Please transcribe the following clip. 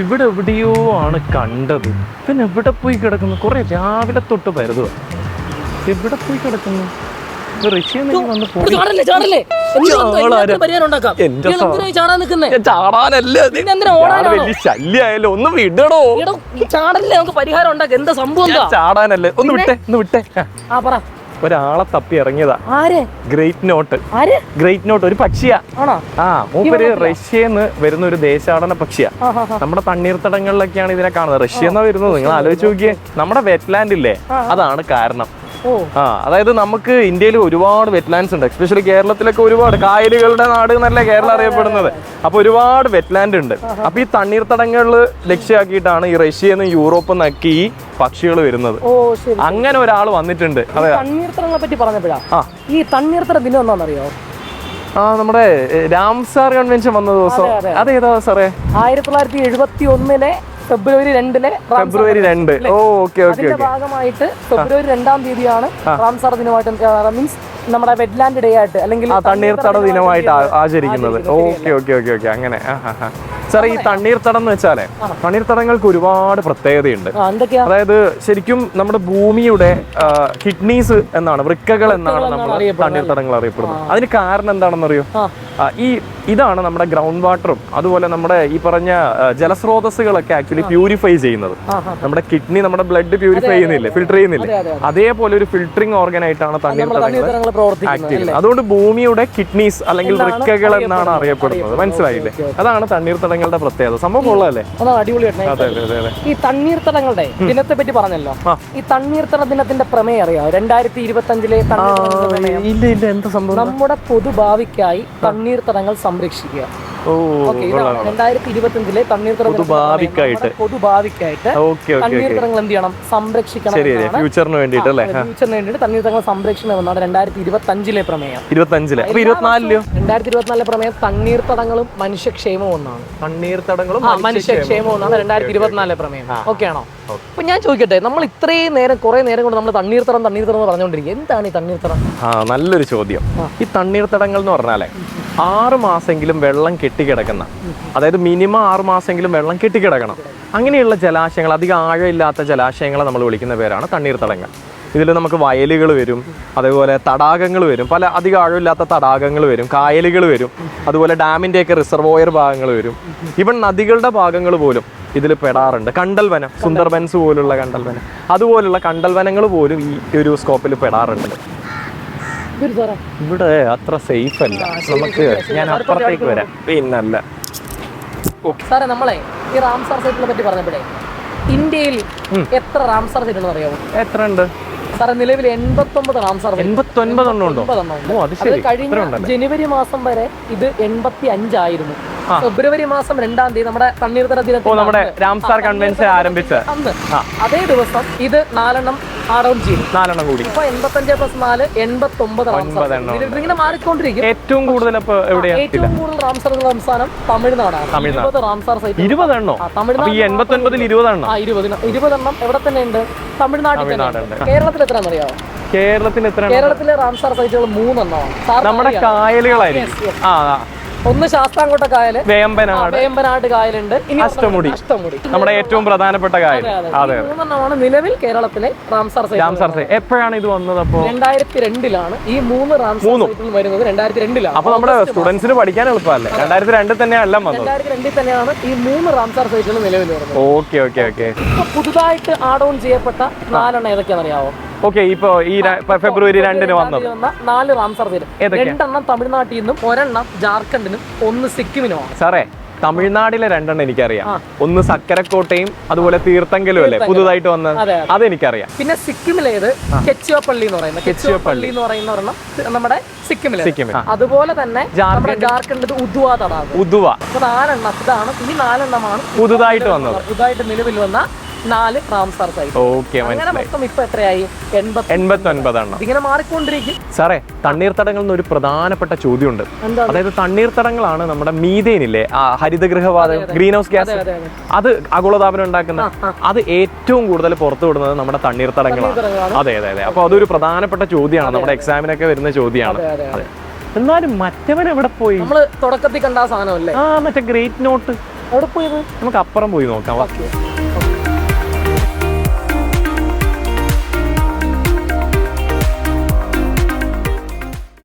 ഇവിടെ എവിടെയോ ആണ് കണ്ടത്. പിന്നെ എവിടെ പോയി കിടക്കുന്നു? കുറെ രാവിലെ തൊട്ട് പരുതുക എവിടെ പോയി കിടക്കുന്നു? ശല്യായാലോ ഒന്ന് വിടണോ ചാടല്ലേ? നമുക്ക് പരിഹാരം ഉണ്ടാക്കാം. എന്താ സംഭവം ചാടാനല്ലേ? ഒന്ന് വിട്ടേ ഒന്ന് വിട്ടേ. ആ പറ. ഒരാളെ തപ്പി ഇറങ്ങിയതാ. ഗ്രേറ്റ് നോട്ട് ഗ്രേറ്റ് നോട്ട് ഒരു പക്ഷിയാ. ആ മൂപ്പര് റഷ്യന്ന് വരുന്ന ഒരു ദേശാടന പക്ഷിയാ. നമ്മുടെ തണ്ണീർത്തടങ്ങളിലൊക്കെയാണ് ഇതിനെ കാണുന്നത്. റഷ്യ എന്നാ വരുന്നത്. നിങ്ങൾ ആലോചിച്ച് നോക്കിയേ. നമ്മുടെ വെറ്റ്ലാൻഡ് ഇല്ലേ? അതാണ് കാരണം. ആ അതായത് നമുക്ക് ഇന്ത്യയിൽ ഒരുപാട് വെറ്റ്ലാൻഡ്സ് ഉണ്ട്. എസ്പെഷ്യലി കേരളത്തിലൊക്കെ ഒരുപാട്. കായലുകളുടെ നാട് എന്നല്ലേ കേരളം അറിയപ്പെടുന്നത്. അപ്പൊ ഒരുപാട് വെറ്റ്ലാൻഡ് ഉണ്ട്. അപ്പൊ ഈ തണ്ണീർത്തടങ്ങളിൽ ലക്ഷ്യമാക്കിയിട്ടാണ് ഈ റഷ്യയിൽ നിന്ന് യൂറോപ്പിൽ നിന്നൊക്കെ ഈ പക്ഷികൾ വരുന്നത്. ഓ ശരി. അങ്ങനെ ഒരാൾ വന്നിട്ടുണ്ട്. അതെ തണ്ണീർത്തടങ്ങളെ പറ്റി പറഞ്ഞപ്പോഴാ? ആ. ഈ തണ്ണീർത്തട ദിനം എന്താണെന്നറിയോ? ആ നമ്മുടെ രാംസാർ കൺവെൻഷൻ വന്ന ദിവസം. അതെ, അതെ. അതേതാ സാറേ? ആയിരത്തി തൊള്ളായിരത്തി എഴുപത്തി ഒന്നിലെ ഫെബ്രുവരി രണ്ടിലെ ഫെബ്രുവരി രണ്ട് ഓക്കെ ഓക്കെ ഭാഗമായിട്ട് ഫെബ്രുവരി രണ്ടാം തീയതിയാണ് റാംസാർ ദിനമായിട്ട് മീൻസ് നമ്മുടെ വെറ്റ്ലാൻഡ് ഡേ ആയിട്ട് അല്ലെങ്കിൽ തണ്ണീർത്തട ദിനമായിട്ട് ആ- ആചരിക്കുന്നത്. Okay okay okay okay. അങ്ങനെ. സാറേ ഈ തണ്ണീർത്തടം എന്ന് വെച്ചാലേ തണ്ണീർത്തടങ്ങൾക്ക് ഒരുപാട് പ്രത്യേകതയുണ്ട്. അതായത് ശരിക്കും നമ്മുടെ ഭൂമിയുടെ കിഡ്നീസ് എന്നാണ് വൃക്കകൾ എന്നാണ് നമ്മൾ തണ്ണീർത്തടങ്ങൾ അറിയപ്പെടുന്നത്. അതിന് കാരണം എന്താണെന്നറിയോ ഈ ഇതാണ് നമ്മുടെ ഗ്രൗണ്ട് വാട്ടറും അതുപോലെ നമ്മുടെ ഈ പറഞ്ഞ ജലസ്രോതസ്സുകളൊക്കെ ആക്ച്വലി പ്യൂരിഫൈ ചെയ്യുന്നത്. നമ്മുടെ കിഡ്നി നമ്മുടെ ബ്ലഡ് പ്യൂരിഫൈ ചെയ്യുന്നില്ലേ? ഫിൽട്ടർ ചെയ്യുന്നില്ലേ? അതെ, അതെ, അതേപോലെ ഒരു ഫിൽട്ടറിങ് ഓർഗൻ ആയിട്ടാണ് തണ്ണീർത്തടങ്ങൾ തണ്ണീർത്തടങ്ങൾ പ്രവർത്തിക്കുന്നത് ആക്ട് ചെയ്യുന്നത്. അതുകൊണ്ട് ഭൂമിയുടെ കിഡ്നീസ് അല്ലെങ്കിൽ വൃക്കകൾ എന്നാണ് അറിയപ്പെടുന്നത്. മനസ്സിലായില്ലേ? അതാണ് അതാണ് തണ്ണീർത്തടങ്ങളുടെ പ്രത്യേകത. സംഭവം കൊള്ളാല്ലേ? അടിപൊളിയായിട്ട് ഈ തണ്ണീർത്തടങ്ങളുടെ ദിനത്തെ പറ്റി പറഞ്ഞല്ലോ. ഈ തണ്ണീർത്തട ദിനത്തിന്റെ പ്രമേയം അറിയാം രണ്ടായിരത്തി ഇരുപത്തി അഞ്ചിലെ ഇല്ല ഇല്ല എന്താ സംഭവം? നമ്മുടെ പൊതുഭാവിക്കായി തണ്ണീർത്തടങ്ങൾ സംരക്ഷിക്കുക. രണ്ടായിരത്തി ഇരുപത്തി അഞ്ചിലെ തണ്ണീർത്തട ദിനത്തിന്റെ പൊതുഭാവിക്കായിട്ട്. തണ്ണീർത്തടങ്ങൾ എന്ത് ചെയ്യണം? സംരക്ഷിക്കണം ഫ്യൂച്ചറിന് വേണ്ടിയിട്ട് ഫ്യൂച്ചറിന് വേണ്ടിയിട്ട് തണ്ണീർത്തടങ്ങൾ സംരക്ഷണം എന്നാണ് രണ്ടായിരത്തി ഇരുപത്തി അഞ്ചിലെ പ്രമേയം ഇരുപത്തിനാലിലോ? രണ്ടായിരത്തി ഇരുപത്തിനാലിലെ പ്രമേയം തണ്ണീർത്തടങ്ങളും മനുഷ്യക്ഷേമവും ഒന്നാണ്. തണ്ണീർത്തടങ്ങളും മനുഷ്യക്ഷേമം ഒന്നാണ് രണ്ടായിരത്തി ഇരുപത്തിനാലിലെ പ്രമേയം. ഓക്കെ. ആണോ? അപ്പൊ ഞാൻ ചോദിക്കട്ടെ നമ്മൾ ഇത്രയും നേരം കുറെ നേരം കൊണ്ട് നമ്മൾ തണ്ണീർത്തടം തണ്ണീർത്തടം എന്ന് പറഞ്ഞുകൊണ്ടിരിക്കും എന്താണ് ഈ തണ്ണീർത്തടം ആ നല്ലൊരു ചോദ്യം. ഈ തണ്ണീർത്തടങ്ങൾ എന്ന് പറഞ്ഞാലേ ആറ് മാസമെങ്കിലും വെള്ളം കെട്ടിക്കിടക്കുന്ന അതായത് മിനിമം ആറ് മാസമെങ്കിലും വെള്ളം കെട്ടിക്കിടക്കണം. അങ്ങനെയുള്ള ജലാശയങ്ങൾ അധികം ആഴമില്ലാത്ത ജലാശയങ്ങളെ നമ്മൾ വിളിക്കുന്ന പേരാണ് തണ്ണീർത്തടങ്ങൾ. ഇതിൽ നമുക്ക് വയലുകൾ വരും അതേപോലെ തടാകങ്ങൾ വരും പല അധികം ആഴമില്ലാത്ത തടാകങ്ങൾ വരും കായലുകൾ വരും അതുപോലെ ഡാമിന്റെയൊക്കെ റിസർവോയർ ഭാഗങ്ങൾ വരും. ഇവൻ നദികളുടെ ഭാഗങ്ങൾ പോലും ഇതിൽ പെടാറുണ്ട്. കണ്ടൽവനം സുന്ദർബൻസ് പോലുള്ള കണ്ടൽവനം. അതുപോലുള്ള കണ്ടൽവനങ്ങൾ പോലും ഈ ഒരു സ്കോപ്പിൽ പെടാറുണ്ട്. ഇവിടെ അത്ര സേഫ് അല്ല. നമുക്ക് ഞാൻ അപ്പുറത്തേക്ക് വരാം. പിന്നല്ല. സാറേ നമ്മളെ ഈ റാംസാർ സൈറ്റിനെ പറ്റി പറഞ്ഞപ്പോഴേ ഇന്ത്യയിൽ എത്ര റാംസാർ സൈറ്റ് ഉണ്ടെന്ന് അറിയാമോ എത്ര ഉണ്ട് സാറേ നിലവിൽ എൺപത്തി ഒമ്പത് റാംസാർ എൺപത്തൊൻപത് കഴിഞ്ഞ ജനുവരി മാസം വരെ ഇത് എൺപത്തി അഞ്ചായിരുന്നു ഫെബ്രുവരി മാസം രണ്ടാം തീയതി നമ്മുടെ തണ്ണീർത്തട ഓ ദിനത്തിൽ നമ്മുടെ രാംസാർ കൺവെൻഷൻ ആരംഭിച്ച അതേ ദിവസം ഇത് നാലെണ്ണം ചെയ്തു. നാലെണ്ണം കൂടി. ഇപ്പൊ എൺപത്തഞ്ച് പ്ലസ് നാല് എൺപത്തി ഒമ്പത് ഇങ്ങനെ മാറിക്കൊണ്ടിരിക്കും. ഏറ്റവും കൂടുതൽ ഏറ്റവും കൂടുതൽ റാംസാർ ഉള്ള സംസ്ഥാനം തമിഴ്നാടാണ്. തമിഴ്നാട്. റാംസാർ സൈറ്റ് ഇരുപതെണ്ണോ തമിഴ്നാട് എൺപത്തൊൻപതിൽ ഇരുപതെണ്ണം. ആ ഇരുപത് ഇരുപതെണ്ണം എവിടെ തന്നെ ഉണ്ട്? തമിഴ്നാട്ടിൽ. കേരളത്തിൽ എത്ര അറിയാമോ കേരളത്തിൽ എത്ര കേരളത്തിലെ റാംസാർ സൈറ്റുകൾ മൂന്നെണ്ണമാണ്. നമ്മുടെ. കായലുകളായിരിക്കും. ആ. ഒന്ന് ശാസ്താംകോട്ട കായൽ വേമ്പനാട്. വേമ്പനാട് കായലുണ്ട്. അഷ്ടമുടി. അഷ്ടമുടി. നമ്മുടെ ഏറ്റവും പ്രധാനപ്പെട്ട കായൽ. അതെ, മൂന്നെണ്ണമാണ് നിലവിൽ കേരളത്തിലെ റാംസാർ സൈറ്റ് റാംസാർ സൈറ്റ് എപ്പോഴാണ് ഇത് വന്നത് അപ്പോ? രണ്ടായിരത്തി രണ്ടിലാണ് ഈ മൂന്ന് റാംസാർ സൈറ്റുകൾ വരുന്നത് രണ്ടായിരത്തി രണ്ടിലാണ് അപ്പൊ നമ്മുടെ സ്റ്റുഡൻസിന് പഠിക്കാൻ എളുപ്പമല്ലേ? രണ്ടായിരത്തി രണ്ടിൽ തന്നെയല്ല വന്നത്. രണ്ടായിരത്തി രണ്ടിൽ തന്നെയാണ് ഈ മൂന്ന് റാംസാർ സൈറ്റുകൾ നിലവിൽ വരുന്നത്. Okay okay okay. ഇപ്പൊ പുതുതായിട്ട് ആഡ് ഓൺ ചെയ്യപ്പെട്ട നാലെണ്ണം ഏതൊക്കെയാണെന്ന് അറിയാവോ ഓക്കെ ഇപ്പോ ഈ ഫെബ്രുവരി രണ്ടിന് വന്നത് വന്ന. നാല് റാംസർ രണ്ടെണ്ണം തമിഴ്നാട്ടിൽ നിന്നും ഒരെണ്ണം ജാർഖണ്ഡിനും ഒന്ന് സിക്കിമിനുമാണ്. സാറേ തമിഴ്നാട്ടിലെ രണ്ടെണ്ണം എനിക്കറിയാം. ഒന്ന് സക്കരക്കോട്ടയും അതുപോലെ തീർത്ഥങ്കലും അല്ലേ? പുതുതായിട്ട് വന്നത് അതെ അതെനിക്കറിയാം. പിന്നെ സിക്കിമിലേത്? കെച്ചുവപ്പള്ളി എന്ന് പറയുന്നത്. കെച്ചുവപ്പള്ളി എന്ന് പറയുന്ന ഒരെണ്ണം നമ്മുടെ സിക്കിമിലെ സിക്കിമിൽ. അതുപോലെ തന്നെ നമ്മുടെ ജാർഖണ്ഡ്. ഉദ്വ തടാകം. ഉദുവ. നാലെണ്ണം ഇതാണ് ഈ നാലെണ്ണമാണ് പുതുതായിട്ട് വന്നത്. പുതുതായിട്ട് നിലവിൽ വന്ന നാല് റാംസാർ സൈറ്റ് ഓക്കെ അങ്ങനെ മനസ്സിലായി മൊത്തം ഇപ്പൊ എത്രയായി? എൺപത്തി എൺപത്തി ഒൻപതെണ്ണം ഇതിങ്ങനെ മാറിക്കൊണ്ടിരിക്കും. സാറേ തണ്ണീർത്തടങ്ങളിൽ നിന്ന് ഒരു പ്രധാനപ്പെട്ട ചോദ്യമുണ്ട്. അതായത് തണ്ണീർത്തടങ്ങളാണ് നമ്മുടെ മീതേനില്ലേ ഹരിതഗൃഹവാതകം ഗ്രീൻ ഹൗസ് ഗ്യാസ്. അതെ ആഗോളതാപനം ഉണ്ടാക്കുന്ന അത് ഏറ്റവും കൂടുതൽ പുറത്തു വിടുന്നത് നമ്മുടെ തണ്ണീർത്തടങ്ങളാണ്. അതെ അതെ അതെ. അപ്പൊ അതൊരു പ്രധാനപ്പെട്ട ചോദ്യമാണ്. നമ്മുടെ എക്സാമിനൊക്കെ വരുന്ന ചോദ്യമാണ്. അതെ എന്നാലും മറ്റവൻ എവിടെ പോയി? നമ്മൾ തുടക്കത്തിൽ കണ്ട സാധനമല്ലേ ആ മറ്റേ ഗ്രേറ്റ് നോട്ട്. എവിടെ പോയത്? നമുക്ക് അപ്പുറം പോയി നോക്കാം. വാ.